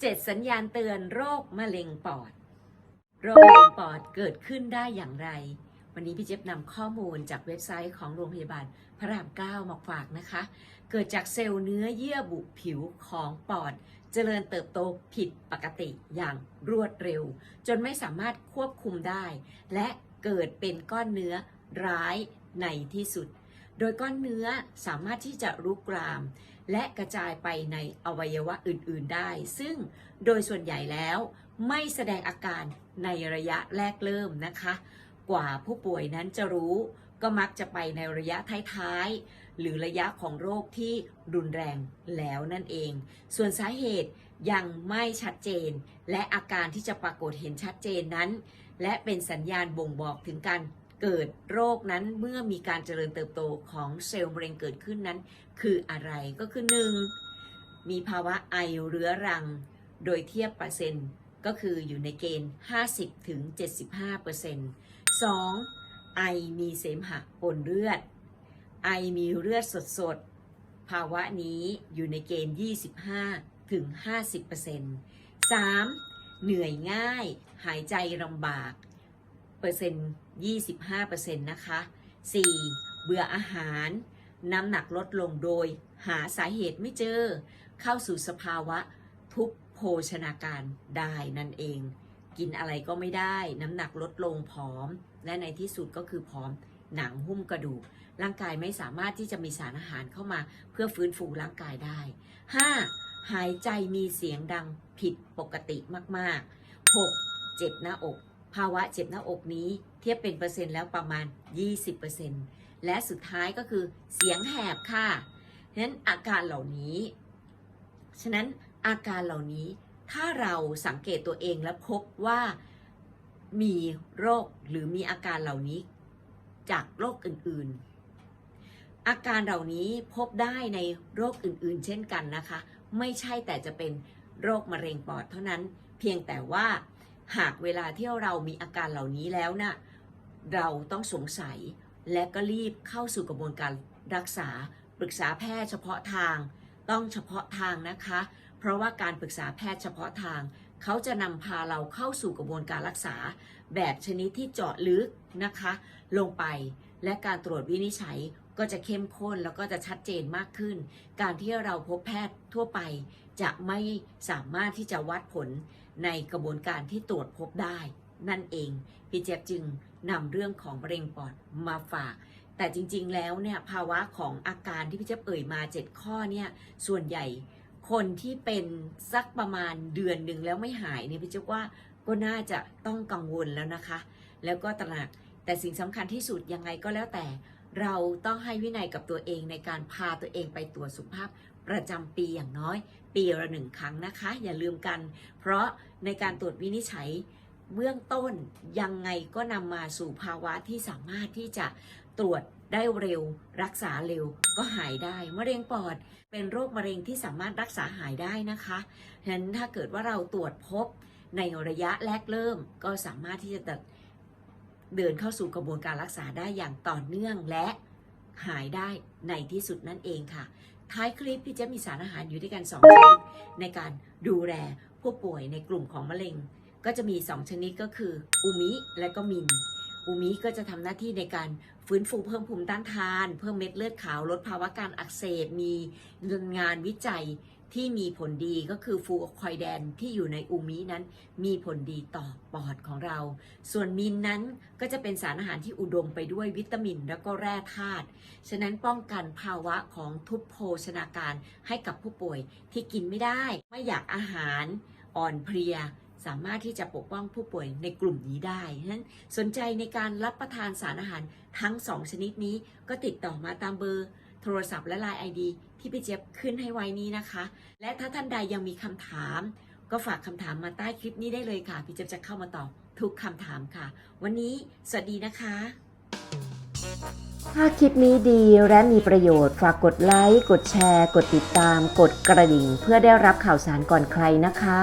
7 สัญญาณเตือนโรคมะเร็งปอด โรคมะเร็งปอดเกิดขึ้นได้อย่างไร วันนี้พี่เจี๊ยบนำข้อมูลจากเว็บไซต์ของโรงพยาบาลพระรามเก้ามาฝากนะคะ เกิดจากเซลล์เนื้อเยื่อบุผิวของปอด เจริญเติบโตผิดปกติอย่างรวดเร็ว จนไม่สามารถควบคุมได้ และเกิดเป็นก้อนเนื้อร้ายในที่สุด โดยก้อนเนื้อสามารถที่จะรุกราม และกระจายไปในอวัยวะอื่น ๆได้ ซึ่งโดยส่วนใหญ่แล้วไม่แสดงอาการในระยะแรกเริ่มนะคะ กว่าผู้ป่วยนั้นจะรู้ก็มักจะไปในระยะท้ายๆ หรือระยะของโรคที่รุนแรงแล้วนั่นเอง ส่วนสาเหตุยังไม่ชัดเจน และอาการที่จะปรากฏเห็นชัดเจนนั้น และเป็นสัญญาณบ่งบอกถึงการ เกิดโรคนั้นเมื่อมีการเจริญเติบโตของเซลล์มะเร็งเกิดขึ้นนั้น คืออะไรก็คือ 1. มีภาวะไอเรื้อรัง โดยเทียบเปอร์เซ็นต์ก็คืออยู่ในเกณฑ์ 50ถึง75เปอร์เซ็นต์ 2. ไอมีเสมหะปนเลือด ไอมีเลือดสดๆ ภาวะนี้อยู่ในเกณฑ์ 25ถึง50เปอร์เซ็นต์ 3. เหนื่อยง่าย หายใจลำบาก เปอร์เซ็นต์25เปอร์เซ็นต์นะคะ 4. เบื่ออาหาร น้ำหนักลดลงโดย หาสาเหตุไม่เจอ เข้าสู่สภาวะทุกโภชนาการได้นั่นเอง กินอะไรก็ไม่ได้ น้ำหนักลดลงผอม และในที่สุดก็คือผอมหนังหุ้มกระดูก ร่างกายไม่สามารถที่จะมีสารอาหารเข้ามาเพื่อฟื้นฟูร่างกายได้ 5. หายใจมีเสียงดังผิดปกติมาก ๆ 6. เจ็บหน้าอก ภาวะเจ็บหน้าอกนี้เทียบเป็นเปอร์เซ็นต์แล้วประมาณ 20%และสุดท้ายก็คือเสียงแหบค่ะฉะนั้นอาการเหล่านี้ ฉะนั้นอาการเหล่านี้ถ้าเราสังเกตตัวเองและพบว่ามีโรคหรือมีอาการเหล่านี้จากโรคอื่นๆ อาการเหล่านี้พบได้ในโรคอื่นๆ เช่นกันนะคะ ไม่ใช่แต่จะเป็นโรคมะเร็งปอดเท่านั้น เพียงแต่ว่า หากเวลาที่เรามีอาการเหล่านี้แล้วนะ่ะเราต้องสงสัยและก็รีบเข้าสู่กระบวนการรักษาปรึกษาแพทย์เฉพาะทาง ต้องเฉพาะทางนะคะ เพราะว่าการปรึกษาแพทย์เฉพาะทาง เขาจะนำพาเราเข้าสู่กระบวนการรักษา แบบชนิดที่เจาะลึกนะคะ ลงไปและการตรวจวินิจฉัยก็จะเข้มข้นแล้วก็จะชัดเจนมากขึ้น การที่เราพบแพทย์ทั่วไป จะไม่สามารถที่จะวัดผล ในกระบวนการที่ตรวจพบได้นั่นเอง พี่เจี๊ยบจึงนำเรื่องของมะเร็งปอดมาฝาก แต่จริงๆแล้วเนี่ยภาวะของอาการที่พี่เจี๊ยบเอ่ยมา 7 ข้อเนี่ยส่วนใหญ่คนที่เป็นสักประมาณเดือนหนึ่งแล้วไม่หายเนี่ยพี่เจี๊ยบว่าก็น่าจะต้องกังวลแล้วนะคะ แล้วก็ตระหนักแต่สิ่งสำคัญที่สุดยังไงก็แล้วแต่ เราต้องให้วินัยกับตัวเองในการพาตัวเองไปตรวจสุขภาพประจำปีอย่างน้อย ปีละหนึ่งครั้งนะคะ อย่าลืมกัน เพราะในการตรวจวินิจฉัยเบื้องต้นยังไงก็นำมาสู่ภาวะที่สามารถที่จะตรวจได้เร็ว รักษาเร็วก็หายได้มะเร็งปอดเป็นโรคมะเร็งที่สามารถรักษาหายได้นะคะฉะนั้นถ้าเกิดว่าเราตรวจพบในระยะแรกเริ่มก็สามารถที่จะ เดินเข้าสู่กระบวนการรักษาได้อย่างต่อเนื่องและหายได้ในที่สุดนั่นเองค่ะ ท้ายคลิปพี่จะมีสารอาหารอยู่ด้วยกัน2ชนิดในการดูแลผู้ป่วยในกลุ่มของมะเร็ง ก็จะมี 2 ชนิดก็คืออูมิและก็มินอูมิก็จะทำหน้าที่ในการฟื้นฟูเพิ่มภูมิต้านทาน เพิ่มเม็ดเลือดขาวลดภาวะการอักเสบมีงานวิจัย ที่มีผลดีก็คือฟูคอยแดนที่อยู่ในอูมินั้น มีผลดีต่อปอดของเรา ส่วนมินนั้นก็จะเป็นสารอาหารที่อุดมไปด้วยวิตามินแล้วก็แร่ธาตุ ฉะนั้นป้องกันภาวะของทุพโภชนาการให้กับผู้ป่วยที่กินไม่ได้ ไม่อยากอาหารอ่อนเพลียสามารถที่จะปกป้องผู้ป่วยในกลุ่มนี้ได้ฉะนั้นสนใจในการรับประทานสารอาหารทั้ง 2 ชนิดนี้ก็ติดต่อมาตามเบอร์ โทรศัพท์และ Line ID ที่พี่เจี๊ยบขึ้นให้ไว้นี้นะคะ และถ้าท่านใดยังมีคำถาม ก็ฝากคำถามมาใต้คลิปนี้ได้เลยค่ะ พี่เจี๊ยบจะเข้ามาตอบทุกคำถามค่ะ วันนี้สวัสดีนะคะ ถ้าคลิปนี้ดีและมีประโยชน์ ฝากกดไลค์ กดแชร์ กดติดตาม กดกระดิ่ง เพื่อได้รับข่าวสารก่อนใครนะคะ